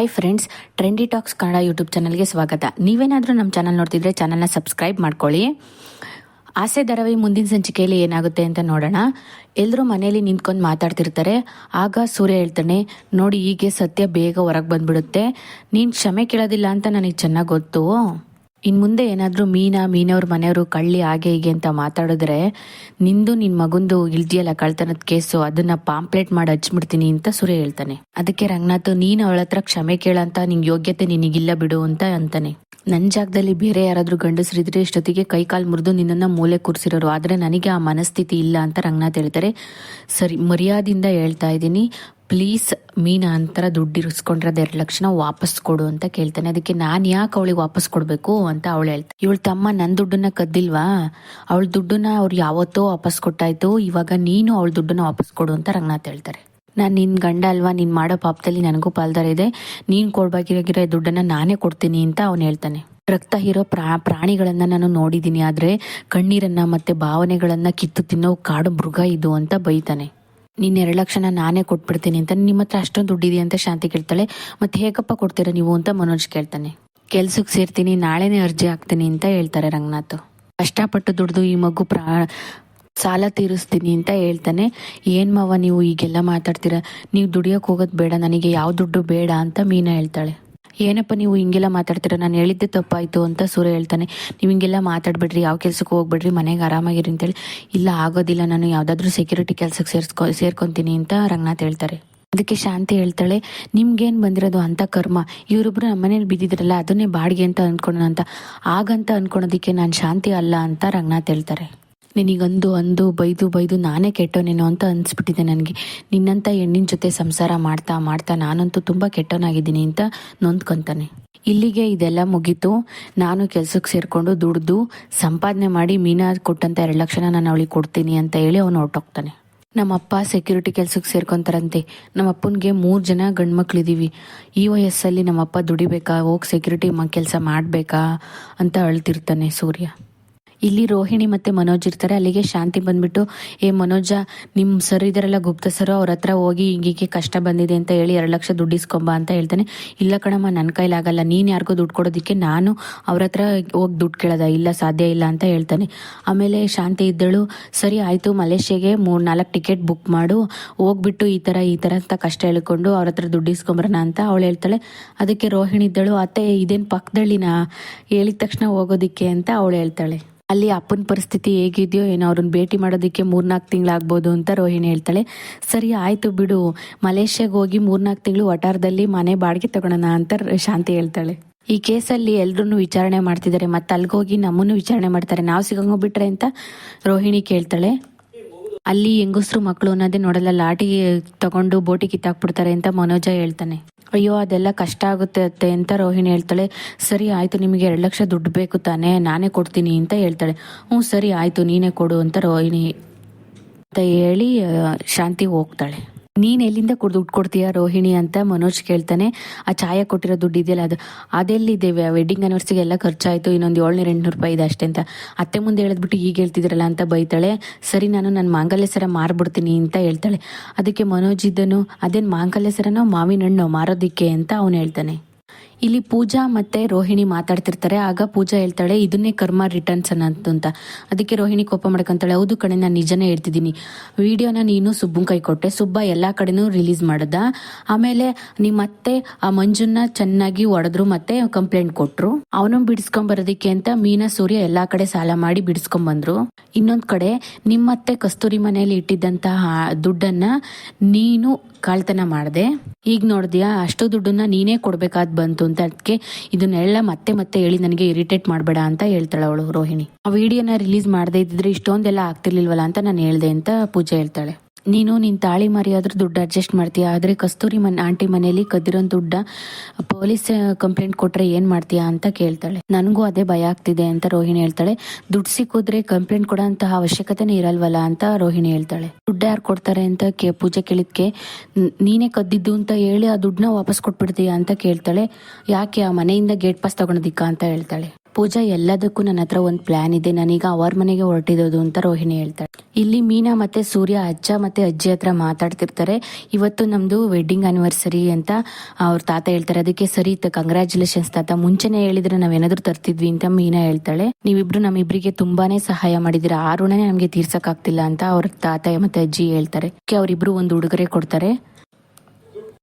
Hi friends trendy talks Kannada YouTube ಚಾನಲ್ಗೆ ಸ್ವಾಗತ. ನೀವೇನಾದರೂ ನಮ್ಮ ಚಾನಲ್ ನೋಡ್ತಿದ್ರೆ ಚಾನಲ್ನ ಸಬ್ಸ್ಕ್ರೈಬ್ ಮಾಡ್ಕೊಳ್ಳಿ. ಆಸೆ ಧಾರಾವಾಹಿ ಮುಂದಿನ ಸಂಚಿಕೆಯಲ್ಲಿ ಏನಾಗುತ್ತೆ ಅಂತ ನೋಡೋಣ. ಎಲ್ಲರೂ ಮನೆಯಲ್ಲಿ ನಿಂತ್ಕೊಂಡು ಮಾತಾಡ್ತಿರ್ತಾರೆ. ಆಗ ಸೂರ್ಯ ಹೇಳ್ತಾನೆ, ನೋಡಿ, ಹೀಗೆ ಸತ್ಯ ಬೇಗ ಹೊರಗೆ ಬಂದ್ಬಿಡುತ್ತೆ. ನೀನು ಕ್ಷಮೆ ಕೇಳೋದಿಲ್ಲ ಅಂತ ನನಗೆ ಚೆನ್ನಾಗಿ ಗೊತ್ತು. ಇನ್ನು ಮುಂದೆ ಏನಾದರೂ ಮೀನಾ, ಮೀನವ್ರ ಮನೆಯವರು ಕಳ್ಳಿ ಹಾಗೆ ಹೀಗೆ ಅಂತ ಮಾತಾಡಿದ್ರೆ ನಿಂದು ನಿನ್ನ ಮಗುಂದು ಇಲ್ದಿಯಲ್ಲ ಕಳ್ತನದ ಕೇಸು, ಅದನ್ನ ಪಾಂಪ್ಲೇಟ್ ಮಾಡಿ ಹಚ್ಬಿಡ್ತೀನಿ ಅಂತ ಸುರೇ ಹೇಳ್ತಾನೆ. ಅದಕ್ಕೆ ರಂಗನಾಥ್, ನೀನು ಅವಳ ಹತ್ರ ಕ್ಷಮೆ ಕೇಳಂತ ನಿಂಗೆ ಯೋಗ್ಯತೆ ನಿನಗಿಲ್ಲ ಬಿಡು ಅಂತ ಅಂತಾನೆ. ನನ್ನ ಜಾಗದಲ್ಲಿ ಬೇರೆ ಯಾರಾದರೂ ಗಂಡಸರಿದ್ರೆ ಇಷ್ಟೊತ್ತಿಗೆ ಕೈ ಕಾಲು ಮುರಿದು ನಿನ್ನನ್ನು ಮೂಲೆ ಕೂರಿಸಿರೋರು. ಆದರೆ ನನಗೆ ಆ ಮನಸ್ಥಿತಿ ಇಲ್ಲ ಅಂತ ರಂಗನಾಥ್ ಹೇಳ್ತಾರೆ. ಸರಿ, ಮರ್ಯಾದಿಂದ ಹೇಳ್ತಾ ಇದ್ದೀನಿ. ಪ್ಲೀಸ್ ಮೀನಾ ಅಂತರ ದುಡ್ಡು ಇರಿಸ್ಕೊಂಡ್ರೆ ಅದು ಎರಡು ಲಕ್ಷನ ವಾಪಸ್ ಕೊಡು ಅಂತ ಕೇಳ್ತಾನೆ. ಅದಕ್ಕೆ ನಾನು ಯಾಕೆ ಅವಳಿಗೆ ವಾಪಸ್ ಕೊಡಬೇಕು ಅಂತ ಅವಳು ಹೇಳ್ತಾ ಇವಳು ತಮ್ಮ ನನ್ನ ದುಡ್ಡನ್ನ ಕದ್ದಿಲ್ವಾ? ಅವಳ ದುಡ್ಡನ್ನ ಅವ್ರು ಯಾವತ್ತೋ ವಾಪಸ್ ಕೊಟ್ಟಾಯ್ತು. ಇವಾಗ ನೀನು ಅವಳ ದುಡ್ಡನ್ನ ವಾಪಸ್ ಕೊಡು ಅಂತ ರಂಗನಾಥ್ ಹೇಳ್ತಾರೆ. ನಾನು ನಿನ್ನ ಗಂಡ ಅಲ್ವಾ? ನೀನು ಮಾಡೋ ಪಾಪದಲ್ಲಿ ನನಗೂ ಪಾಲ್ದಾರ ಇದೆ. ನೀನು ಕೊಡ್ಬೇಕಾಗಿರೋ ದುಡ್ಡನ್ನ ನಾನೇ ಕೊಡ್ತೀನಿ ಅಂತ ಅವನು ಹೇಳ್ತಾನೆ. ರಕ್ತ ಹೀರೋ ಪ್ರಾ, ಪ್ರಾಣಿಗಳನ್ನ ನಾನು ನೋಡಿದ್ದೀನಿ ಆದ್ರೆ ಕಣ್ಣೀರನ್ನ ಮತ್ತೆ ಭಾವನೆಗಳನ್ನ ಕಿತ್ತು ತಿನ್ನೋ ಕಾಡು ಮೃಗ ಇದು ಅಂತ ಬೈತಾನೆ. ನೀನ್ ಎರಡು ಲಕ್ಷನ ನಾನೇ ಕೊಟ್ಬಿಡ್ತೀನಿ ಅಂತ ನಿಮ್ಮ ಹತ್ರ ಅಷ್ಟೊಂದು ದುಡ್ಡಿದೆ ಅಂತ ಶಾಂತಿ ಕೇಳ್ತಾಳೆ. ಮತ್ತೆ ಹೇಗಪ್ಪ ಕೊಡ್ತೀರಾ ನೀವು ಅಂತ ಮನೋಜ್ ಕೇಳ್ತಾನೆ. ಕೆಲ್ಸಕ್ಕೆ ಸೇರ್ತೀನಿ, ನಾಳೆನೇ ಅರ್ಜಿ ಹಾಕ್ತೀನಿ ಅಂತ ಹೇಳ್ತಾರೆ ರಂಗನಾಥ್. ಕಷ್ಟಪಟ್ಟು ದುಡ್ದು ಈ ಮಗು ಪ್ರಾ, ಸಾಲ ತೀರಿಸ್ತೀನಿ ಅಂತ ಹೇಳ್ತಾನೆ. ಏನ್ ಮಾವ ನೀವು ಈಗೆಲ್ಲ ಮಾತಾಡ್ತೀರಾ? ನೀವು ದುಡಿಯೋಕೆ ಹೋಗೋದು ಬೇಡ, ನನಗೆ ಯಾವ ದುಡ್ಡು ಬೇಡ ಅಂತ ಮೀನಾ ಹೇಳ್ತಾಳೆ. ಏನಪ್ಪ ನೀವು ಹಿಂಗೆಲ್ಲ ಮಾತಾಡ್ತೀರ? ನಾನು ಹೇಳಿದ್ದೆ ತಪ್ಪಾಯ್ತು ಅಂತ ಸೂರ್ಯ ಹೇಳ್ತಾನೆ. ನೀವು ಹಿಂಗೆಲ್ಲ ಮಾತಾಡ್ಬೇಡ್ರಿ, ಯಾವ ಕೆಲ್ಸಕ್ಕೆ ಹೋಗ್ಬೇಡ್ರಿ, ಮನೆಗೆ ಆರಾಮಾಗಿರಿ ಅಂತೇಳಿ. ಇಲ್ಲ, ಆಗೋದಿಲ್ಲ, ನಾನು ಯಾವ್ದಾದ್ರು ಸೆಕ್ಯೂರಿಟಿ ಕೆಲ್ಸಕ್ಕೆ ಸೇರ್ಸ್ಕೊ, ಸೇರ್ಕೊಂತೀನಿ ಅಂತ ರಂಗನಾಥ್ ಹೇಳ್ತಾರೆ. ಅದಕ್ಕೆ ಶಾಂತಿ ಹೇಳ್ತಾಳೆ, ನಿಮ್ಗೇನು ಬಂದಿರೋದು ಅಂತ ಕರ್ಮ. ಇವರಿಬ್ರು ನಮ್ಮನೇಲಿ ಬಿದ್ದಿದ್ರಲ್ಲ, ಅದನ್ನೇ ಬಾಡಿಗೆ ಅಂತ ಅನ್ಕೊಳ್ಳೋಣ ಅಂತ. ಆಗಂತ ಅನ್ಕೊಳೋದಿಕ್ಕೆ ನಾನು ಶಾಂತಿ ಅಲ್ಲ ಅಂತ ರಂಗನಾಥ್ ಹೇಳ್ತಾರೆ. ನಿನಗಂದು, ಅಂದು, ಬೈದು ಬೈದು ನಾನೇ ಕೆಟ್ಟವನೇನೋ ಅಂತ ಅನ್ಸ್ಬಿಟ್ಟಿದೆ ನನಗೆ. ನಿನ್ನಂತ ಹೆಣ್ಣಿನ ಜೊತೆ ಸಂಸಾರ ಮಾಡ್ತಾ ಮಾಡ್ತಾ ನಾನಂತೂ ತುಂಬ ಕೆಟ್ಟವನಾಗಿದ್ದೀನಿ ಅಂತ ನೊಂದ್ಕೊಂತಾನೆ. ಇಲ್ಲಿಗೆ ಇದೆಲ್ಲ ಮುಗೀತು. ನಾನು ಕೆಲಸಕ್ಕೆ ಸೇರಿಕೊಂಡು ದುಡ್ದು ಸಂಪಾದನೆ ಮಾಡಿ ಮೀನಾ ಕೊಟ್ಟಂತ ಎರಡು ಲಕ್ಷನ ನಾನು ಅವಳಿಗೆ ಕೊಡ್ತೀನಿ ಅಂತ ಹೇಳಿ ಅವನು ಹೊರಟೋಗ್ತಾನೆ. ನಮ್ಮಪ್ಪ ಸೆಕ್ಯೂರಿಟಿ ಕೆಲ್ಸಕ್ಕೆ ಸೇರ್ಕೊಂತಾರಂತೆ. ನಮ್ಮಪ್ಪನಿಗೆ ಮೂರು ಜನ ಗಂಡು ಮಕ್ಳಿದ್ದೀವಿ ಈ ವಯಸ್ಸಲ್ಲಿ ನಮ್ಮಪ್ಪ ದುಡಿಬೇಕಾ, ಹೋಗಿ ಸೆಕ್ಯೂರಿಟಿ ಮ ಕೆಲಸ ಮಾಡಬೇಕಾ ಅಂತ ಅಳ್ತಿರ್ತಾನೆ ಸೂರ್ಯ. ಇಲ್ಲಿ ರೋಹಿಣಿ ಮತ್ತೆ ಮನೋಜ್ ಇರ್ತಾರೆ. ಅಲ್ಲಿಗೆ ಶಾಂತಿ ಬಂದ್ಬಿಟ್ಟು, ಏ ಮನೋಜ, ನಿಮ್ ಸರ್ ಇದಾರಲ್ಲ ಗುಪ್ತ ಸರ್ ಅವ್ರ ಹತ್ರ ಹೋಗಿ ಹಿಂಗೀಗೆ ಕಷ್ಟ ಬಂದಿದೆ ಅಂತ ಹೇಳಿ ಎರಡು ಲಕ್ಷ ದುಡ್ಡು ಅಂತ ಹೇಳ್ತಾನೆ. ಇಲ್ಲ ಕಣಮ್ಮ ನನ್ನ ಕೈಲಾಗಲ್ಲ ನೀನ್ ಯಾರಿಗೂ ದುಡ್ಡು ಕೊಡೋದಕ್ಕೆ ನಾನು ಅವ್ರ ಹತ್ರ ಹೋಗಿ ದುಡ್ಡು ಕೇಳದ? ಇಲ್ಲ, ಸಾಧ್ಯ ಇಲ್ಲ ಅಂತ ಹೇಳ್ತಾನೆ. ಆಮೇಲೆ ಶಾಂತಿ ಇದ್ದಳು. ಸರಿ, ಆಯ್ತು. ಮಲೇಷ್ಯಾಗೆ ಮೂರ್ ನಾಲ್ಕು ಟಿಕೆಟ್ ಬುಕ್ ಮಾಡು. ಹೋಗ್ಬಿಟ್ಟು ಈ ತರ ಈ ತರ ಅಂತ ಕಷ್ಟ ಹೇಳ್ಕೊಂಡು ಅವ್ರ ಹತ್ರ ದುಡ್ಡು ಇಸ್ಕೊಂಬರೋಣ ಅಂತ ಅವಳು ಹೇಳ್ತಾಳೆ. ಅದಕ್ಕೆ ರೋಹಿಣಿ ಇದ್ದಳು, ಅತ್ತೆ, ಇದೇನ್ ಪಕ್ಕದಳ್ಳಿನ ಹೇಳಿದ ತಕ್ಷಣ ಹೋಗೋದಿಕ್ಕೆ ಅಂತ ಅವಳು ಹೇಳ್ತಾಳೆ. ಅಲ್ಲಿ ಅಪ್ಪನ ಪರಿಸ್ಥಿತಿ ಹೇಗಿದೆಯೋ ಏನೋ ಅವ್ರನ್ನ ಭೇಟಿ ಮಾಡೋದಕ್ಕೆ ಮೂರ್ನಾಲ್ಕು ತಿಂಗಳಾಗ್ಬೋದು ಅಂತ ರೋಹಿಣಿ ಹೇಳ್ತಾಳೆ. ಸರಿ, ಆಯಿತು ಬಿಡು. ಮಲೇಷ್ಯಾಗೆ ಹೋಗಿ ಮೂರ್ನಾಲ್ಕು ತಿಂಗಳು ವಟಾರದಲ್ಲಿ ಮನೆ ಬಾಡಿಗೆ ತಗೊಳೋಣ ಅಂತ ಶಾಂತಿ ಹೇಳ್ತಾಳೆ. ಈ ಕೇಸಲ್ಲಿ ಎಲ್ರೂ ವಿಚಾರಣೆ ಮಾಡ್ತಿದ್ದಾರೆ. ಮತ್ತೆ ಅಲ್ಗೋಗಿ ನಮ್ಮನ್ನು ವಿಚಾರಣೆ ಮಾಡ್ತಾರೆ. ನಾವು ಸಿಗಂಗೋಗ್ಬಿಟ್ರೆ ಅಂತ ರೋಹಿಣಿ ಕೇಳ್ತಾಳೆ. ಅಲ್ಲಿ ಹೆಂಗಸ್ರು ಮಕ್ಕಳು ಅನ್ನೋದೇ ನೋಡಲ್ಲ. ಲಾಟಿ ತಗೊಂಡು ಬೋಟಿ ಕಿತ್ತಾಕ್ಬಿಡ್ತಾರೆ ಅಂತ ಮನೋಜ ಹೇಳ್ತಾನೆ. ಅಯ್ಯೋ, ಅದೆಲ್ಲ ಕಷ್ಟ ಆಗುತ್ತೆ ಅತ್ತೆ ಅಂತ ರೋಹಿಣಿ ಹೇಳ್ತಾಳೆ. ಸರಿ, ಆಯ್ತು, ನಿಮಗೆ ಎರಡು ಲಕ್ಷ ದುಡ್ಡು ಬೇಕು ತಾನೇ, ನಾನೇ ಕೊಡ್ತೀನಿ ಅಂತ ಹೇಳ್ತಾಳೆ. ಹ್ಞೂ, ಸರಿ, ಆಯ್ತು, ನೀನೇ ಕೊಡು ಅಂತ ರೋಹಿಣಿ ಅಂತ ಹೇಳಿ ಶಾಂತಿ ಹೋಗ್ತಾಳೆ. ನೀನ್ ಎಲ್ಲಿಂದ ಕುಡ್ದು ದುಡ್ಡು ಕೊಡ್ತೀಯಾ ರೋಹಿಣಿ ಅಂತ ಮನೋಜ್ ಕೇಳ್ತಾನೆ. ಆ ಛಾಯಾ ಕೊಟ್ಟಿರೋ ದುಡ್ಡು ಇದೆಯಲ್ಲ, ಅದು ಅದೆಲ್ಲಿದೆ ವೆಡ್ಡಿಂಗ್ ಆನಿವರ್ಸರಿಗೆ ಎಲ್ಲ ಖರ್ಚಾಯ್ತು, ಇನ್ನೊಂದು ಏಳ್ನೂರ ಎಂಟ್ನೂರು ರೂಪಾಯಿ ಇದೆ ಅಷ್ಟೇ ಅಂತ. ಅತ್ತೆ ಮುಂದೆ ಹೇಳಿದ್ಬಿಟ್ಟು ಈಗ ಹೇಳ್ತಿದ್ರಲ್ಲ ಅಂತ ಬೈತಾಳೆ. ಸರಿ, ನಾನು ನನ್ನ ಮಾಂಗಲ್ಯ ಸರ ಮಾರ್ಬಿಡ್ತೀನಿ ಅಂತ ಹೇಳ್ತಾಳೆ. ಅದಕ್ಕೆ ಮನೋಜ್ ಇದ್ದನು, ಅದೇನು ಮಾಂಗಲ್ಯ ಸರನೋ ಮಾವಿನ ಹಣ್ಣು ಮಾರೋದಿಕ್ಕೆ ಅಂತ ಅವನು ಹೇಳ್ತಾನೆ. ಇಲ್ಲಿ ಪೂಜಾ ಮತ್ತೆ ರೋಹಿಣಿ ಮಾತಾಡ್ತಿರ್ತಾರೆ. ಆಗ ಪೂಜಾ ಹೇಳ್ತಾಳೆ, ಇದನ್ನೇ ಕರ್ಮ ರಿಟರ್ನ್ಸ್ ಅಂತ. ಅದಕ್ಕೆ ರೋಹಿಣಿ ಕೋಪ ಮಾಡ್ಕೊಂತಾಳೆ, ಹೌದು ಕಣೆ, ನಾನು ನಿಜನೇ ಹೇಳ್ತಿದ್ದೀನಿ. ವಿಡಿಯೋನ ನೀನು ಸುಬ್ಬನ್ ಕೈ ಕೊಟ್ಟೆ. ಸುಬ್ಬ ಎಲ್ಲ ಕಡೆನೂ ರಿಲೀಸ್ ಮಾಡದ. ಆಮೇಲೆ ನಿಮ್ಮ ಮತ್ತೆ ಆ ಮಂಜುನ ಚೆನ್ನಾಗಿ ಒಡೆದ್ರು ಮತ್ತೆ ಕಂಪ್ಲೇಂಟ್ ಕೊಟ್ರು. ಅವನು ಬಿಡಿಸ್ಕೊಂಡ್ ಬರೋದಿಕ್ಕೆ ಅಂತ ಮೀನಾ, ಸೂರ್ಯ ಎಲ್ಲಾ ಕಡೆ ಸಾಲ ಮಾಡಿ ಬಿಡಿಸ್ಕೊಂಡ್ ಬಂದ್ರು. ಇನ್ನೊಂದ್ ಕಡೆ ನಿಮ್ಮತ್ತೆ ಕಸ್ತೂರಿ ಮನೆಯಲ್ಲಿ ಇಟ್ಟಿದ್ದಂತಹ ದುಡ್ಡನ್ನ ನೀನು ಕಳ್ತನ ಮಾಡಿದೆ. ಈಗ ನೋಡಿದ್ಯಾ, ಅಷ್ಟು ದುಡ್ಡನ್ನ ನೀನೇ ಕೊಡ್ಬೇಕಾದ್ ಬಂತು ಅಂತ ಅದಕ್ಕೆ ಇದನ್ನೆಲ್ಲ ಮತ್ತೆ ಮತ್ತೆ ಹೇಳಿ ನನಗೆ ಇರಿಟೇಟ್ ಮಾಡಬೇಡ ಅಂತ ಹೇಳ್ತಾಳ ಅವಳು ರೋಹಿಣಿ. ಆ ವಿಡಿಯೋನ ರಿಲೀಸ್ ಮಾಡದೇ ಇದ್ದಿದ್ರೆ ಇಷ್ಟೊಂದೆಲ್ಲ ಆಗ್ತಿರ್ಲಿಲ್ವಲ್ಲ ಅಂತ ನಾನು ಹೇಳ್ದೆ ಅಂತ ಪೂಜೆ ಹೇಳ್ತಾಳೆ. ನೀನು ನಿನ್ನ ತಾಳಿ ಮಾರಿ ದುಡ್ಡು ಅಡ್ಜಸ್ಟ್ ಮಾಡ್ತೀಯ? ಆದ್ರೆ ಕಸ್ತೂರಿ ಮನೆ, ಆಂಟಿ ಮನೆಯಲ್ಲಿ ಕದ್ದಿರೋ ದುಡ್ಡ ಪೊಲೀಸ್ ಕಂಪ್ಲೇಂಟ್ ಕೊಟ್ರೆ ಏನ್ ಮಾಡ್ತೀಯಾ ಅಂತ ಕೇಳ್ತಾಳೆ. ನನಗೂ ಅದೇ ಭಯ ಆಗ್ತಿದೆ ಅಂತ ರೋಹಿಣಿ ಹೇಳ್ತಾಳೆ. ದುಡ್ಡು ಸಿಕ್ಕಿದ್ರೆ ಕಂಪ್ಲೇಂಟ್ ಕೊಡೋಂತಹ ಅವಶ್ಯಕತೆನೇ ಇರಲ್ವಲ್ಲ ಅಂತ ರೋಹಿಣಿ ಹೇಳ್ತಾಳೆ. ದುಡ್ಡು ಯಾರು ಕೊಡ್ತಾರೆ ಅಂತ ಕೇ, ಪೂಜೆ ಕೇಳಿದ್ಕೆ? ನೀನೇ ಕದ್ದಿದ್ದು ಅಂತ ಹೇಳಿ ಆ ದುಡ್ಡನ್ನ ವಾಪಸ್ ಕೊಟ್ಬಿಡ್ತೀಯಾ ಅಂತ ಕೇಳ್ತಾಳೆ. ಯಾಕೆ ಆ ಮನೆಯಿಂದ ಗೇಟ್ ಪಾಸ್ ತಗೊಳೋದಿಕ್ಕ? ಅಂತ ಹೇಳ್ತಾಳೆ. ಪೂಜಾ, ಎಲ್ಲದಕ್ಕೂ ನನ್ನ ಹತ್ರ ಒಂದು ಪ್ಲಾನ್ ಇದೆ. ನಾನೀಗ ಅವ್ರ ಮನೆಗೆ ಹೊರಟಿರೋದು ಅಂತ ರೋಹಿಣಿ ಹೇಳ್ತಾಳೆ. ಇಲ್ಲಿ ಮೀನಾ ಮತ್ತೆ ಸೂರ್ಯ ಅಜ್ಜ ಮತ್ತೆ ಅಜ್ಜಿ ಹತ್ರ ಮಾತಾಡ್ತಿರ್ತಾರೆ. ಇವತ್ತು ನಮ್ದು ವೆಡ್ಡಿಂಗ್ ಆನಿವರ್ಸರಿ ಅಂತ ಅವ್ರ ತಾತ ಹೇಳ್ತಾರೆ. ಅದಕ್ಕೆ ಸರಿ ಕಂಗ್ರ್ಯಾಚುಲೇಷನ್ಸ್ ತಾತ. ಮುಂಚೆನೆ ಹೇಳಿದ್ರೆ ನಾವೇನಾದ್ರೂ ತರ್ತಿದ್ವಿ ಅಂತ ಮೀನಾ ಹೇಳ್ತಾಳೆ. ನೀವಿಬ್ರು ನಮ್ಮಿಬ್ರಿಗೆ ತುಂಬಾನೇ ಸಹಾಯ ಮಾಡಿದಿರ. ಆ ಋಣನೇ ನಮ್ಗೆ ತೀರ್ಸಕ್ ಆಗ್ತಿಲ್ಲ ಅಂತ ಅವ್ರ ತಾತ ಮತ್ತೆ ಅಜ್ಜಿ ಹೇಳ್ತಾರೆ. ಅವರಿಬ್ರು ಒಂದು ಉಡುಗೊರೆ ಕೊಡ್ತಾರೆ.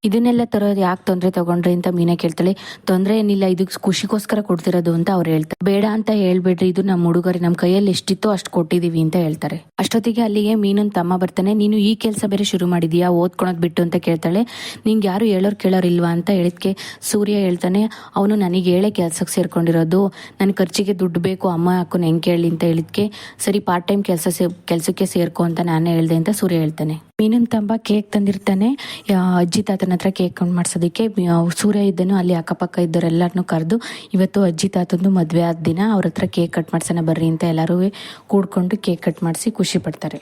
ಇದನ್ನೆಲ್ಲ ತರೋದು ಯಾಕೆ ತೊಂದರೆ ತಗೊಂಡ್ರಿ ಅಂತ ಮೀನಾ ಕೇಳ್ತಾಳೆ. ತೊಂದರೆ ಏನಿಲ್ಲ, ಇದು ಖುಷಿಗೋಸ್ಕರ ಕೊಡ್ತಿರೋದು ಅಂತ ಅವ್ರು ಹೇಳ್ತಾರೆ. ಬೇಡ ಅಂತ ಹೇಳ್ಬೇಡ್ರಿ, ಇದು ನಮ್ಮ ಹುಡುಗರಿ ನಮ್ಮ ಕೈಯಲ್ಲಿ ಎಷ್ಟಿತ್ತೋ ಅಷ್ಟು ಕೊಟ್ಟಿದೀವಿ ಅಂತ ಹೇಳ್ತಾರೆ. ಅಷ್ಟೊತ್ತಿಗೆ ಅಲ್ಲಿಗೆ ಮೀನನ್ ತಮ್ಮ ಬರ್ತಾನೆ, ನೀನು ಈ ಕೆಲಸ ಬೇರೆ ಶುರು ಮಾಡಿದೀಯಾ, ಓದ್ಕೊಳೋದ್ ಬಿಟ್ಟು ಅಂತ ಕೇಳ್ತಾಳೆ. ನಿಂಗೆ ಯಾರು ಹೇಳೋರು ಕೇಳೋರಿಲ್ವಾ ಅಂತ ಹೇಳಿದ್ಕೆ ಸೂರ್ಯ ಹೇಳ್ತಾನೆ, ಅವನು ನನಗೆ ಹೇಳೇ ಕೆಲ್ಸಕ್ಕೆ ಸೇರ್ಕೊಂಡಿರೋದು ನನ್ನ ಖರ್ಚಿಗೆ ದುಡ್ಡು ಬೇಕು, ಅಮ್ಮ ಹಾಕೋ ಹೆಂಗೆ ಕೇಳಿ ಅಂತ ಹೇಳಿದ್ಕೆ, ಸರಿ ಪಾರ್ಟ್ ಟೈಮ್ ಕೆಲಸ ಕೆಲಸಕ್ಕೆ ಸೇರ್ಕೊ ಅಂತ ನಾನೇ ಹೇಳ್ದೆ ಅಂತ ಸೂರ್ಯ ಹೇಳ್ತಾನೆ. ಮೀನನ್ ತಂಬ ಕೇಕ್ ತಂದಿರ್ತಾನೆ. ಅಜ್ಜಿ ತಾತನ ಹತ್ರ ಕೇಕ್ ಮಾಡ್ಸೋದಕ್ಕೆ ಸೂರ್ಯ ಇದ್ದನು, ಅಲ್ಲಿ ಅಕ್ಕಪಕ್ಕ ಇದ್ದವರೆಲ್ಲರನ್ನು ಕರೆದು, ಇವತ್ತು ಅಜ್ಜಿ ತಾತಂದು ಮದುವೆ ಆದ ದಿನ, ಅವ್ರ ಹತ್ರ ಕೇಕ್ ಕಟ್ ಮಾಡ್ಸೋಣ ಬರ್ರಿ ಅಂತ ಎಲ್ಲರೂ ಕೂಡ್ಕೊಂಡು ಕೇಕ್ ಕಟ್ ಮಾಡಿಸಿ ಖುಷಿ ಪಡ್ತಾರೆ.